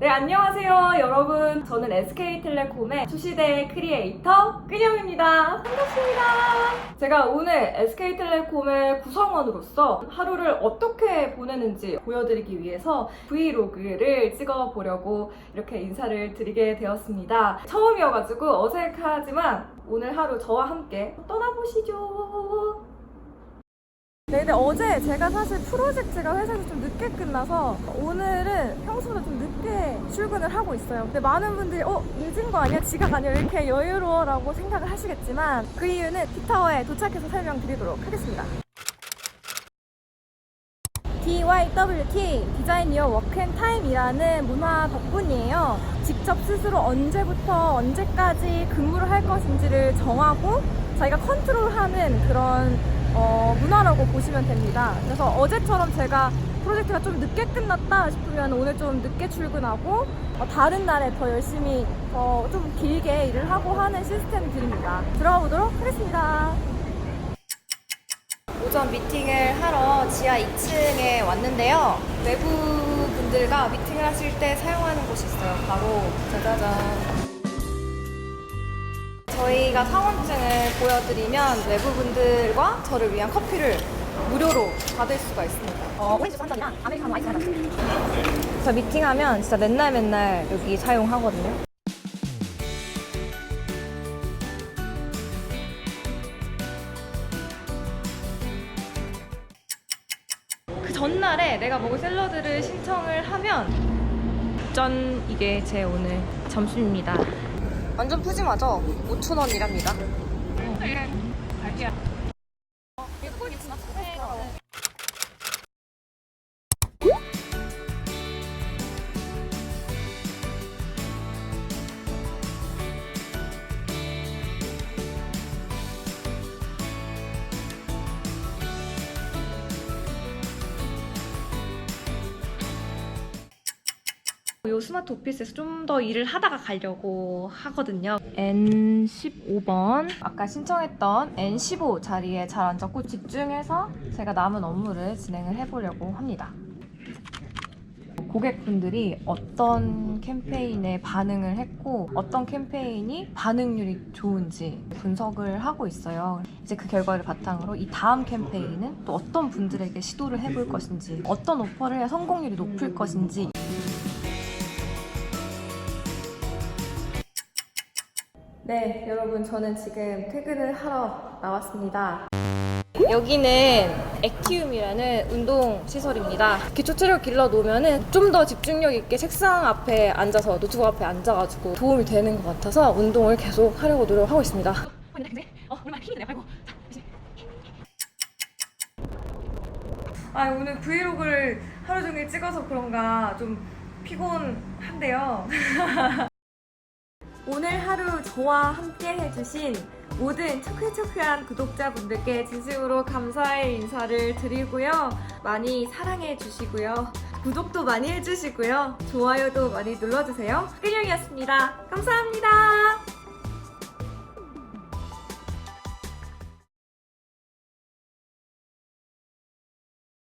네, 안녕하세요, 여러분. 저는 SK텔레콤의 수시대 크리에이터 끈영입니다. 반갑습니다. 제가 오늘 SK텔레콤의 구성원으로서 하루를 어떻게 보내는지 보여드리기 위해서 브이로그를 찍어보려고 이렇게 인사를 드리게 되었습니다. 처음이어가지고 어색하지만 오늘 하루 저와 함께 떠나보시죠. 네, 근데 어제 제가 사실 프로젝트가 회사에서 좀 늦게 끝나서 오늘은 평소보다 좀 늦게 출근을 하고 있어요. 근데 많은 분들이 어, 늦은 거 아니야? 지각 아니야? 왜 이렇게 여유로워라고 생각을 하시겠지만 그 이유는 픽타워에 도착해서 설명드리도록 하겠습니다. DYWT 디자인 유어 워크앤타임이라는 문화 덕분이에요. 직접 스스로 언제부터 언제까지 근무를 할 것인지를 정하고 자기가 컨트롤하는 그런 어, 문화라고 보시면 됩니다. 그래서 어제처럼 제가 프로젝트가 좀 늦게 끝났다 싶으면 오늘 좀 늦게 출근하고 어, 다른 날에 더 열심히 더좀 길게 일을 하고 하는 시스템들입니다. 들어가 보도록 하겠습니다. 오전 미팅을 하러 지하 2층에 왔는데요. 외부 분들과 미팅을 하실 때 사용하는 곳이 있어요. 바로 짜자잔. 저희가 사원증을 보여드리면 외부분들과 저를 위한 커피를 무료로 받을 수가 있습니다. 어, 오렌지 한 잔이랑 아메리카노 아이스 한 잔. 저 미팅하면 진짜 맨날 맨날 여기 사용하거든요. 그 전날에 내가 먹을 샐러드를 신청을 하면 짠 이게 제 오늘 점심입니다. 완전 푸짐하죠? 5,000원이랍니다. 요 스마트 오피스에서 좀 더 일을 하다가 가려고 하거든요. N15번 아까 신청했던 N15 자리에 잘 앉았고 집중해서 제가 남은 업무를 진행을 해보려고 합니다. 고객분들이 어떤 캠페인에 반응을 했고 어떤 캠페인이 반응률이 좋은지 분석을 하고 있어요. 이제 그 결과를 바탕으로 이 다음 캠페인은 또 어떤 분들에게 시도를 해볼 것인지 어떤 오퍼를 해야 성공률이 높을 것인지 네, 여러분 저는 지금 퇴근을 하러 나왔습니다. 여기는 액티움이라는 운동 시설입니다. 기초 체력 길러 놓으면은 좀 더 집중력 있게 책상 앞에 앉아서 노트북 앞에 앉아가지고 도움이 되는 것 같아서 운동을 계속 하려고 노력하고 있습니다. 아 오늘 브이로그를 하루 종일 찍어서 그런가 좀 피곤한데요. 오늘 하루 저와 함께 해주신 모든 초크초크한 구독자분들께 진심으로 감사의 인사를 드리고요. 많이 사랑해 주시고요. 구독도 많이 해주시고요. 좋아요도 많이 눌러주세요. 끈영이었습니다. 감사합니다.